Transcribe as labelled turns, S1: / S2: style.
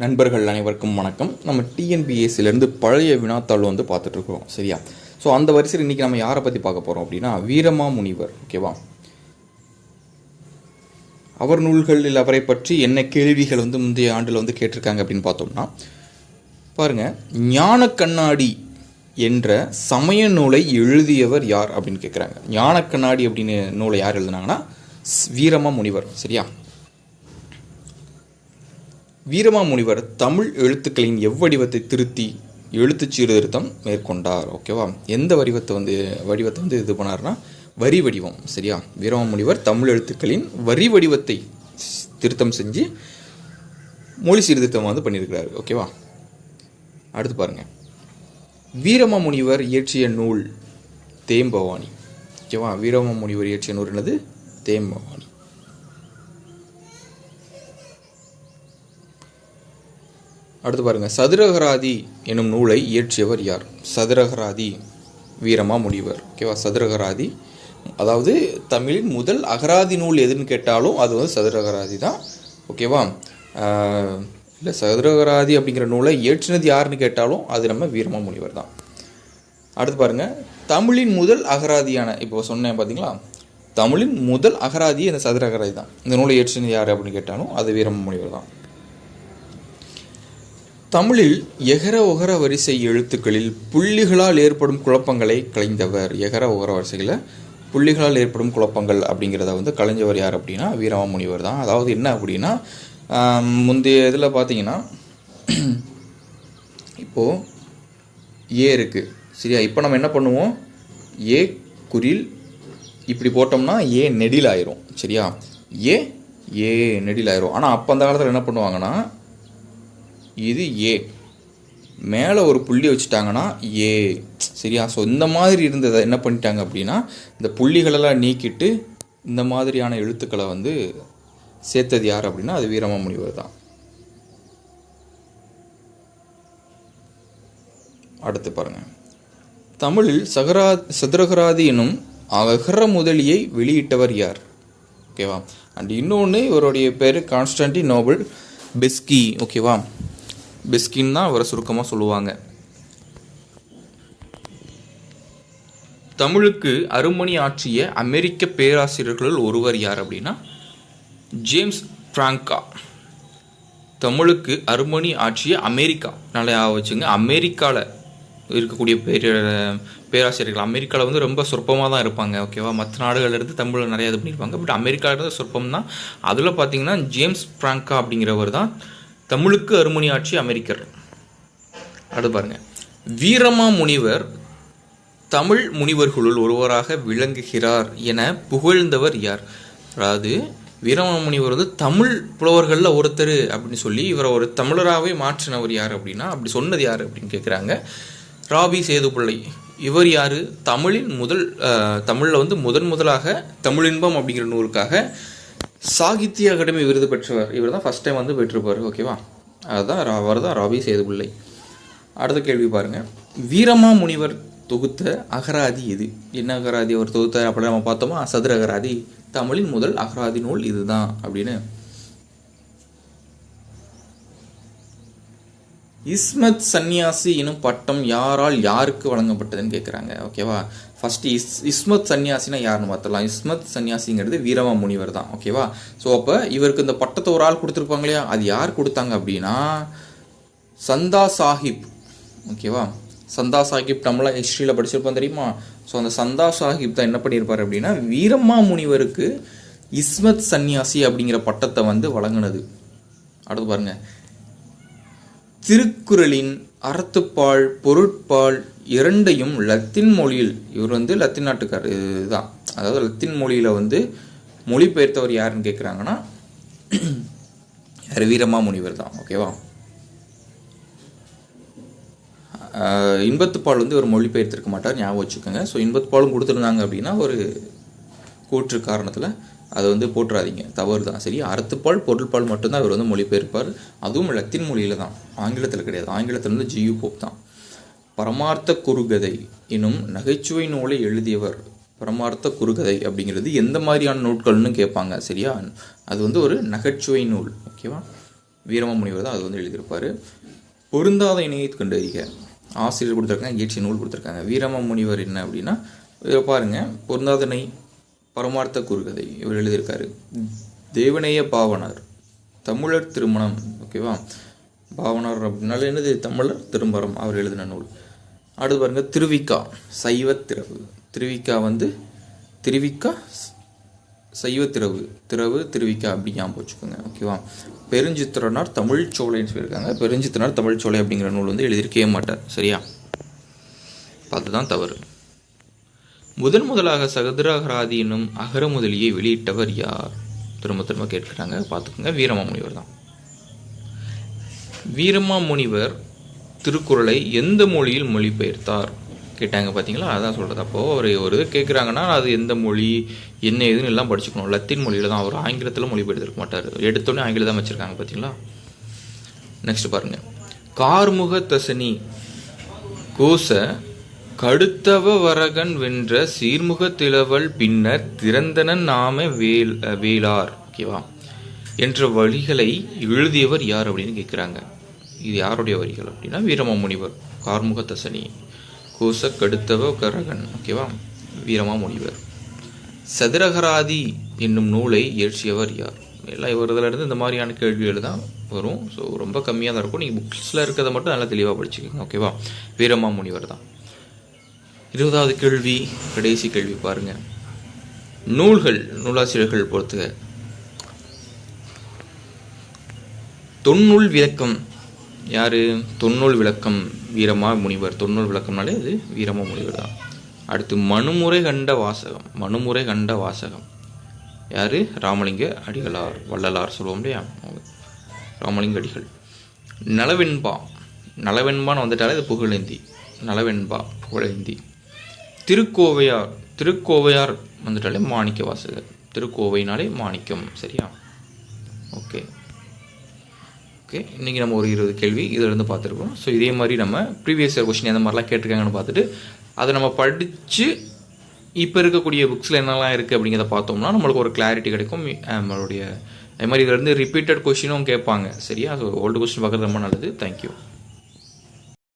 S1: நண்பர்கள் அனைவருக்கும் வணக்கம். நம்ம டிஎன்பிஎஸ்சிலேருந்து பழைய வினாத்தாள் வந்து பார்த்துட்ருக்கோம் சரியா? ஸோ அந்த வரிசையில் இன்றைக்கி நம்ம யாரை பற்றி பார்க்க போகிறோம் அப்படின்னா வீரமா முனிவர் ஓகேவா? அவர் நூல்களில் அவரை பற்றி என்ன கேள்விகள் வந்து முந்தைய ஆண்டில் வந்து கேட்டிருக்காங்க அப்படின்னு பார்த்தோம்னா பாருங்க ஞான கண்ணாடி என்ற சமய நூலை எழுதியவர் யார் அப்படின்னு கேட்குறாங்க ஞான கண்ணாடி அப்படின்னு நூலை யார் எழுதுனாங்கன்னா வீரமா முனிவர் சரியா? வீரமாமுனிவர் தமிழ் எழுத்துக்களின் எவ்வடிவத்தை திருத்தி எழுத்துச் சீர்திருத்தம் மேற்கொண்டார் ஓகேவா? எந்த வடிவத்தை வந்து வடிவத்தை வந்து இது பண்ணார்னா வரி வடிவம் சரியா? வீரமாமுனிவர் தமிழ் எழுத்துக்களின் வரி வடிவத்தை திருத்தம் செஞ்சு மொழி சீர்திருத்தம் வந்து பண்ணியிருக்கிறார் ஓகேவா? அடுத்து பாருங்கள் வீரமாமுனிவர் இயற்றிய நூல் தேம்பவாணி ஓகேவா? வீரமாமுனிவர் இயற்றிய நூல் என்னது? தேம்பவாணி. அடுத்து பாருங்க. சதுரகராதி எனும் நூலை இயற்றியவர் யார்? சதுரகராதி வீரமா முனிவர். ஓகேவா சதுரகராதி. அதாவது தமிழின் முதல் அகராதி நூல் எதுன்னு கேட்டாலும் அது வந்து சதுரகராதி தான். ஓகேவா இல்லை சதுரகராதி அப்படிங்கிற நூலை இயற்றினது யாருன்னு கேட்டாலும் அது நம்ம வீரமா முனிவர் தான். அடுத்து பாருங்க. தமிழின் முதல் அகராதியான இப்போ சொன்னேன் பார்த்தீங்களா தமிழின் முதல் அகராதி இந்த சதுர அகராதி தான். இந்த நூலை இயற்றினது யார் அப்படின்னு கேட்டாலும் அது வீரமா முனிவர் தான். தமிழில் எகர ஒகர வரிசை எழுத்துக்களில் புள்ளிகளால் ஏற்படும் குழப்பங்களை கலைந்தவர் எகர ஒகர வரிசையில் புள்ளிகளால் ஏற்படும் குழப்பங்கள் அப்படிங்கிறத வந்து கலைஞ்சவர் யார் அப்படின்னா வீரமாமுனிவர் தான். அதாவது என்ன அப்படின்னா முந்தைய இதில் பார்த்தீங்கன்னா இப்போது ஏ இருக்குது சரியா? இப்போ நம்ம என்ன பண்ணுவோம்? ஏ குறில் இப்படி போட்டோம்னா ஏ நெடில் ஆயிரும் சரியா? ஏ ஏ நெடில் ஆயிரும் ஆனால் அப்போ அந்த காலத்தில் என்ன பண்ணுவாங்கன்னா இது ஏ. மேலே ஒரு புள்ளி வச்சுட்டாங்கன்னா ஏ. சரியா? ஸோ இந்த மாதிரி இருந்ததை என்ன பண்ணிட்டாங்க அப்படின்னா இந்த புள்ளிகளெல்லாம் நீக்கிட்டு இந்த மாதிரியான எழுத்துக்களை வந்து சேர்த்தது யார் அப்படின்னா அது வீரமாமுனிவர் தான். அடுத்து பாருங்க. தமிழில் சகரா சதுரகராதி எனும் அகர முதலியை வெளியிட்டவர் யார்? ஓகேவா அண்ட் இன்னொன்று இவருடைய பேர் கான்ஸ்டன்டி நோபல் பெஸ்கி ஓகேவா பெஸ்கின் தான் அவரை சுருக்கமாக சொல்லுவாங்க. தமிழுக்கு அருமணி ஆற்றிய அமெரிக்க பேராசிரியர்களுள் ஒருவர் யார் அப்படின்னா ஜேம்ஸ் பிராங்கா. தமிழுக்கு அருமணி ஆட்சிய அமெரிக்கா. நல்லா வச்சுங்க அமெரிக்காவில் இருக்கக்கூடிய பேர பேராசிரியர்கள். அமெரிக்காவில் வந்து ரொம்ப சொற்பமாக தான் இருப்பாங்க ஓகேவா மற்ற நாடுகள்லேருந்து தமிழில் நிறையா இது பண்ணியிருப்பாங்க. பட் அமெரிக்காவிலிருந்து சொற்பம் தான் அதில் பார்த்தீங்கன்னா ஜேம்ஸ் பிராங்கா அப்படிங்கிறவர் தான் தமிழுக்கு அருமணி ஆட்சி அமெரிக்கர். அடுத்து பாருங்க. வீரமா முனிவர் தமிழ் முனிவர்களுள் ஒருவராக விளங்குகிறார் என புகழ்ந்தவர் யார்? அதாவது வீரமாமுனிவர் வந்து தமிழ் புலவர்களில் ஒருத்தர் அப்படின்னு சொல்லி இவரை ஒரு தமிழராகவே மாற்றினவர் யார் அப்படின்னா அப்படி சொன்னது யார் அப்படின்னு கேட்குறாங்க ராபி சேதுப்பிள்ளை. இவர் யார்? தமிழின் முதல் தமிழில் வந்து முதன் முதலாக தமிழின்பம் அப்படிங்கிற நூலுக்காக சாகித்ய அகாடமி விருது பெற்றவர் இவர் தான் ஃபஸ்ட் டைம் வந்து பெற்றிருப்பார் ஓகேவா அதுதான் அவர் தான் ராபி சேதுபிள்ளை. அடுத்த கேள்வி பாருங்க. வீரமா முனிவர் தொகுத்த அகராதி எது? என்ன அகராதி அவர் தொகுத்தார் அப்படின்னு நம்ம பார்த்தோமா? சதுர அகராதி. தமிழின் முதல் அகராதி நூல் இதுதான் அப்படின்னு இஸ்மத் சன்னியாசி எனும் பட்டம் யாரால் யாருக்கு வழங்கப்பட்டதுன்னு கேட்குறாங்க ஓகேவா? ஃபர்ஸ்ட் இஸ் இஸ்மத் சன்னியாசினா யாருன்னு பார்த்தலாம் இஸ்மத் சன்னியாசிங்கிறது வீரமா முனிவர் தான் ஓகேவா? ஸோ அப்போ இவருக்கு இந்த பட்டத்தை ஒரு ஆள் கொடுத்துருப்பாங்க இல்லையா? அது யார் கொடுத்தாங்க அப்படின்னா சந்தா சாஹிப் ஓகேவா? சந்தா சாஹிப் நம்மளாம் ஹிஸ்ட்ரியில் படிச்சிருப்போம் தெரியுமா? ஸோ அந்த சந்தா சாஹிப் தான் என்ன பண்ணியிருப்பார் அப்படின்னா வீரம்மா முனிவருக்கு இஸ்மத் சன்னியாசி அப்படிங்கிற பட்டத்தை வந்து வழங்கினது. அடுத்து பாருங்கள் திருக்குறளின் அறத்துப்பால் பொருட்பால் இரண்டையும் லத்தின் மொழியில் இவர் வந்து லத்தீன் நாட்டுக்கார் இதுதான். அதாவது லத்தின் மொழியில் வந்து மொழிபெயர்த்தவர் யாருன்னு கேட்குறாங்கன்னா ரவீரமா வீரமா முனிவர் தான் ஓகேவா? இன்பத்துப்பால் வந்து ஒரு மொழிபெயர்த்திருக்க மாட்டார் ஞாபகம் வச்சுக்கோங்க. ஸோ இன்பத்துப்பாலும் கொடுத்துருந்தாங்க அப்படின்னா ஒரு கூற்று காரணத்தில் அதை வந்து போட்டுறாதீங்க தவறு தான் சரி அறத்துப்பால் பொருள்பால் மட்டும்தான் இவர் வந்து மொழிபெயர்ப்பார். அதுவும் லத்தீன் மொழியில் தான். ஆங்கிலத்தில் கிடையாது. ஆங்கிலத்தில் வந்து ஜியு போப் தான். பரமார்த்த குறுகதை எனும் நகைச்சுவை நூலை எழுதியவர் பரமார்த்த குறுகதை அப்படிங்கிறது எந்த மாதிரியான நூட்கள்னு கேட்பாங்க சரியா? அது வந்து ஒரு நகைச்சுவை நூல் ஓகேவா? வீரமாமுனிவர் தான் அது வந்து எழுதியிருப்பார். பொருந்தாத இணையை கண்டறிக. ஆசிரியர் கொடுத்துருக்காங்க இயற்றிய நூல் கொடுத்துருக்காங்க. வீரமாமுனிவர் என்ன அப்படின்னா பாருங்கள் பாருங்க பொருந்தாத இணை பரமார்த்த குறுகதை இவர் எழுதியிருக்காரு. தேவநேய பாவனார். தமிழர் திருமணம் ஓகேவா பாவனார் அப்படின்னால என்னது? தமிழர் திரும்பரம் அவர் எழுதின நூல். அடுத்து பாருங்க திருவிக்கா சைவ திறவு. திருவிக்கா வந்து திருவிக்கா சைவ திறவு. திறவு திருவிக்கா அப்படி ஞாபகம் வச்சுக்கோங்க ஓகேவா பெருஞ்சித்திரனார் தமிழ் சோலைன்னு சொல்லியிருக்காங்க. பெருஞ்சித்திரனார் தமிழ் சோலை அப்படிங்கிற நூல் வந்து எழுதியிருக்கவே மாட்டார் சரியா? அதுதான் தவறு. முதன் முதலாக சகதிராகராதி என்னும் அகர முதலியை வெளியிட்டவர் யார்? திரும்ப திரும்ப கேட்குறாங்க. பார்த்துக்கோங்க. வீரமாமுனிவர் தான். வீரமாமுனிவர் திருக்குறளை எந்த மொழியில் மொழிபெயர்த்தார்? கேட்டாங்க பார்த்தீங்களா அதான் சொல்கிறது அப்போது அவர் ஒரு இது கேட்குறாங்கன்னா அது எந்த மொழி என்ன ஏதுன்னு எல்லாம் படிச்சுக்கணும். லத்தீன் மொழியில் தான் அவர் ஆங்கிலத்தில் மொழிபெயர்த்திருக்க மாட்டார். எடுத்தோடனே ஆங்கிலம் தான் வச்சுருக்காங்க பார்த்தீங்களா நெக்ஸ்ட் பாருங்கள் கார்முக தசனி கோச கடுத்தவ வரகன் வென்ற சீர்முக திலவல் பின்னர் திறந்தனன் நாம வேல் வேளார். ஓகேவா என்ற வழிகளை எழுதியவர் யார் அப்படின்னு கேட்குறாங்க. இது யாருடைய வரிகள் அப்படின்னா வீரமாமுனிவர் கார்முக தசனி கோச கடுத்தவ கரகன். ஓகேவா வீரமாமுனிவர். சதுரகராதி என்னும் நூலை இயற்றியவர் யார்? எல்லாம் இவரதுலேருந்து இந்த மாதிரியான கேள்விகள் தான் வரும். ஸோ ரொம்ப கம்மியாக தான் இருக்கும். நீங்கள் புக்ஸில் இருக்கிறத மட்டும் நல்லா தெளிவாக படிச்சுக்கோங்க. ஓகேவா வீரமாமுனிவர் தான். இருபதாவது கேள்வி கடைசி கேள்வி பாருங்க. நூல்கள் நூலாசிரியர்கள் பொறுத்துக. தொன்னூல் விளக்கம். யாரு? தொன்னூல் விளக்கம் வீரமா முனிவர். தொன்னூல் விளக்கம்னாலே அது வீரமா முனிவர் தான். அடுத்து மனுமுறை கண்ட வாசகம். மனுமுறை கண்ட வாசகம். யாரு? ராமலிங்க அடிகளார் வள்ளலார் சொல்லுவோம் இல்லையா? ராமலிங்க அடிகள். நலவெண்பா. நலவெண்பான்னு வந்துட்டாலே அது புகழேந்தி. நலவெண்பா புகழேந்தி. திருக்கோவையார் திருக்கோவையார் வந்துட்டாலே மாணிக்க வாசகர் திருக்கோவைனாலே மாணிக்கம் சரியா? ஓகே. ஓகே இன்றைக்கி நம்ம ஒரு இருபது கேள்வி இதிலிருந்து பார்த்துருக்கோம். ஸோ இதே மாதிரி நம்ம ப்ரீவியஸ் இயர் கொஸ்டின் எந்த மாதிரிலாம் கேட்டிருக்காங்கன்னு பார்த்துட்டு அதை நம்ம படித்து இப்போ இருக்கக்கூடிய புக்ஸில் என்னெல்லாம் இருக்குது அப்படிங்கிறத பார்த்தோம்னா நம்மளுக்கு ஒரு கிளாரிட்டி கிடைக்கும். நம்மளுடைய அதே மாதிரி இதுலேருந்து ரிப்பீட்டட் கொஷினும் கேட்பாங்க சரியா? ஸோ ஓல்டு கொஸ்டின் பார்க்குறது ரொம்ப நல்லது. தேங்க்யூ